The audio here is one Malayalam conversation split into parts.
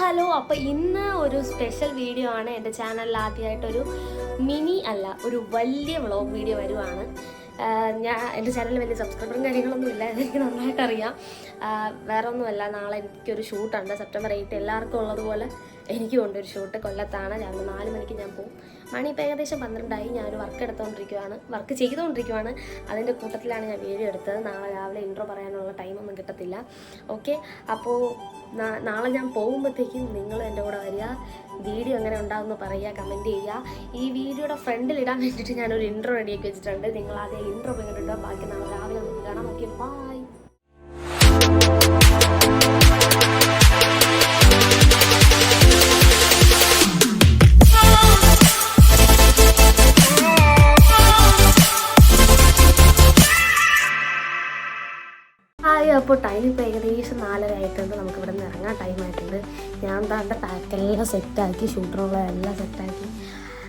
ഹലോ അപ്പോൾ ഇന്ന് ഒരു സ്പെഷ്യൽ വീഡിയോ ആണ്. എന്റെ ചാനലിൽ ആദ്യമായിട്ടൊരു മിനി അല്ല ഒരു വലിയ വ്ളോഗ് വീഡിയോ വരുവാണ്. ഞാൻ എന്റെ ചാനലിൽ വലിയ സബ്സ്ക്രൈബറും കാര്യങ്ങളൊന്നും ഇല്ല എനിക്ക് നന്നായിട്ടറിയാം. വേറെ ഒന്നുമല്ല നാളെ എനിക്കൊരു ഷൂട്ടുണ്ട് സെപ്റ്റംബർ എയ്റ്റ് എല്ലാവർക്കും ഉള്ളതുപോലെ എനിക്കും കൊണ്ടൊരു ഷോട്ട് കൊല്ലത്താണ്. രാവിലെ നാല് മണിക്ക് ഞാൻ പോകും മണി ഇപ്പോൾ ഏകദേശം പന്ത്രണ്ടായി. ഞാനൊരു വർക്ക് എടുത്തുകൊണ്ടിരിക്കുവാണ് വർക്ക് ചെയ്തുകൊണ്ടിരിക്കുവാണ് അതിന്റെ കൂട്ടത്തിലാണ് ഞാൻ വീഡിയോ എടുത്തത്. നാളെ രാവിലെ ഇൻട്രോ പറയാനുള്ള ടൈമൊന്നും കിട്ടത്തില്ല. ഓക്കെ അപ്പോൾ നാളെ ഞാൻ പോകുമ്പോഴത്തേക്കും നിങ്ങൾ എന്റെ കൂടെ വരിക. വീഡിയോ എങ്ങനെ ഉണ്ടാകുമെന്ന് പറയുക കമന്റ് ചെയ്യുക. ഈ വീഡിയോയുടെ ഫ്രണ്ടിൽ ഇടാൻ വേണ്ടിയിട്ട് ഞാനൊരു ഇൻട്രോ റെഡിയാക്കി വെച്ചിട്ടുണ്ട്. നിങ്ങൾ ആദ്യം ഇൻട്രോ കണ്ടിട്ടുണ്ടോ ബാക്കി നാളെ രാവിലെ നമുക്ക് കാണാം. ഓക്കെ ബൈ ഹായ് അപ്പോൾ ടൈം ഇപ്പോൾ ഏകദേശം നാലര ആയിട്ടുണ്ട്. നമുക്ക് ഇവിടെ നിന്ന് ഇറങ്ങാൻ ടൈം ആയിട്ടുണ്ട് ഞാൻ താണ്ട പാക്കെല്ലാം സെറ്റാക്കി ഷൂട്ടറുള്ള എല്ലാം സെറ്റാക്കി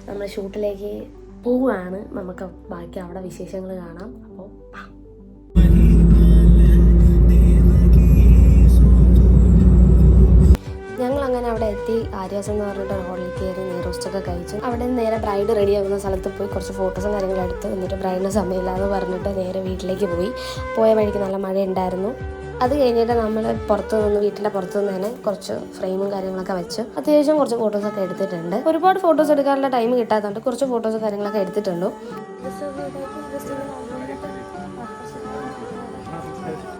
നമ്മൾ ഷൂട്ടിലേക്ക് പോവുകയാണ് നമുക്ക് ബാക്കി അവിടെ വിശേഷങ്ങൾ കാണാം. അപ്പോൾ ആര്യാസ് എന്ന് പറഞ്ഞിട്ട് ഒരു ഹോട്ടലിൽ കയറി നെയ്റോസ്റ്റൊക്കെ കഴിച്ചു അവിടെ നിന്ന് നേരെ ബ്രൈഡ് റെഡി ആകുന്ന സ്ഥലത്ത് പോയി കുറച്ച് ഫോട്ടോസും കാര്യങ്ങളും എടുത്ത് എന്നിട്ട് ബ്രൈഡിന് സമയമില്ല എന്ന് പറഞ്ഞിട്ട് നേരെ വീട്ടിലേക്ക് പോയി. പോയ വഴിക്ക് നല്ല മഴ ഉണ്ടായിരുന്നു അത് കഴിഞ്ഞിട്ട് നമ്മൾ പുറത്തു നിന്ന് വീട്ടിന്റെ പുറത്തു നിന്ന് തന്നെ കുറച്ച് ഫ്രെയിമും കാര്യങ്ങളൊക്കെ വെച്ച് അത്യാവശ്യം കുറച്ച് ഫോട്ടോസൊക്കെ എടുത്തിട്ടുണ്ട്. ഒരുപാട് ഫോട്ടോസ് എടുക്കാനുള്ള ടൈം കിട്ടാത്തതുകൊണ്ട് കുറച്ച് ഫോട്ടോസ് കാര്യങ്ങളൊക്കെ എടുത്തിട്ടുണ്ട്.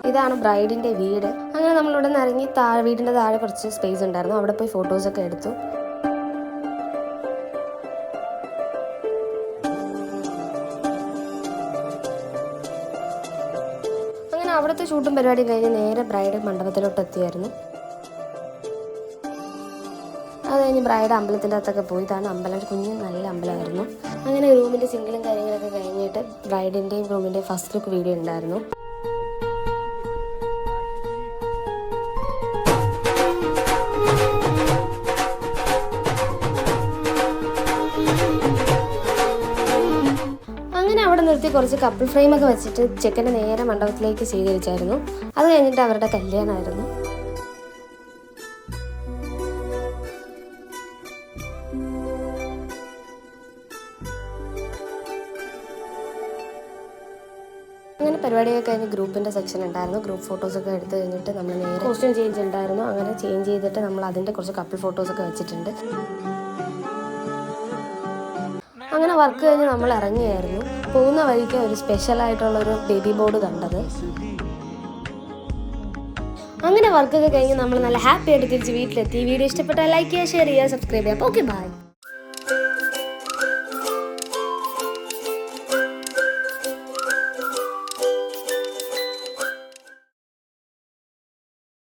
ഇതാണ് ബ്രൈഡിന്റെ വീട്. അങ്ങനെ നമ്മളിവിടെ നിന്ന് ഇറങ്ങി താഴെ വീടിന്റെ താഴെ കുറച്ച് സ്പേസ് ഉണ്ടായിരുന്നു. അവിടെ പോയി ഫോട്ടോസൊക്കെ എടുത്തു. അങ്ങനെ അവിടുത്തെ ഷൂട്ടും പരിപാടിയും കഴിഞ്ഞ് നേരെ ബ്രൈഡ് മണ്ഡപത്തിലോട്ട് എത്തിയായിരുന്നു. അത് കഴിഞ്ഞ് ബ്രൈഡ് അമ്പലത്തിന്റെ അകത്തൊക്കെ പോയി. ഇതാണ് അമ്പലം. കുഞ്ഞ് നല്ല അമ്പലമായിരുന്നു. അങ്ങനെ റൂമിന്റെ സിംഗിളും കാര്യങ്ങളൊക്കെ കഴിഞ്ഞിട്ട് ബ്രൈഡിന്റെയും റൂമിന്റെയും ഫസ്റ്റ് ലുക്ക് വീഡിയോ ഉണ്ടായിരുന്നു. നിർത്തി കുറച്ച് കപ്പിൾ ഫ്രെയിം ഒക്കെ വെച്ചിട്ട് ചെക്കന്റെ നേരെ മണ്ഡപത്തിലേക്ക് സ്വീകരിച്ചായിരുന്നു. അത് കഴിഞ്ഞിട്ട് അവരുടെ കല്യാണമായിരുന്നു. അങ്ങനെ പരിപാടിയൊക്കെ കഴിഞ്ഞ് ഗ്രൂപ്പിന്റെ സെക്ഷൻ ഉണ്ടായിരുന്നു. ഗ്രൂപ്പ് ഫോട്ടോസൊക്കെ എടുത്തു കഴിഞ്ഞിട്ട് നമ്മൾ നേരെ കോസ്റ്റ്യൂം ചേഞ്ച് ഉണ്ടായിരുന്നു. അങ്ങനെ ചേഞ്ച് ചെയ്തിട്ട് നമ്മൾ അതിന്റെ കുറച്ച് കപ്പിൾ ഫോട്ടോസൊക്കെ വെച്ചിട്ടുണ്ട്. അങ്ങനെ വർക്ക് കഴിഞ്ഞ് നമ്മൾ ഇറങ്ങിയായിരുന്നു. പോകുന്ന വഴിക്ക് ഒരു സ്പെഷ്യൽ ആയിട്ടുള്ള ഒരു ബേബി ബോർഡ് കണ്ടത്. അങ്ങനെ വർക്കൊക്കെ കഴിഞ്ഞ് നമ്മൾ നല്ല ഹാപ്പി ആയിട്ട് തിരിച്ച് വീട്ടിലെത്തി. വീഡിയോ ഇഷ്ടപ്പെട്ടാൽ ലൈക്ക് ചെയ്യുക ഷെയർ ചെയ്യുക സബ്സ്ക്രൈബ് ചെയ്യുക. Okay bye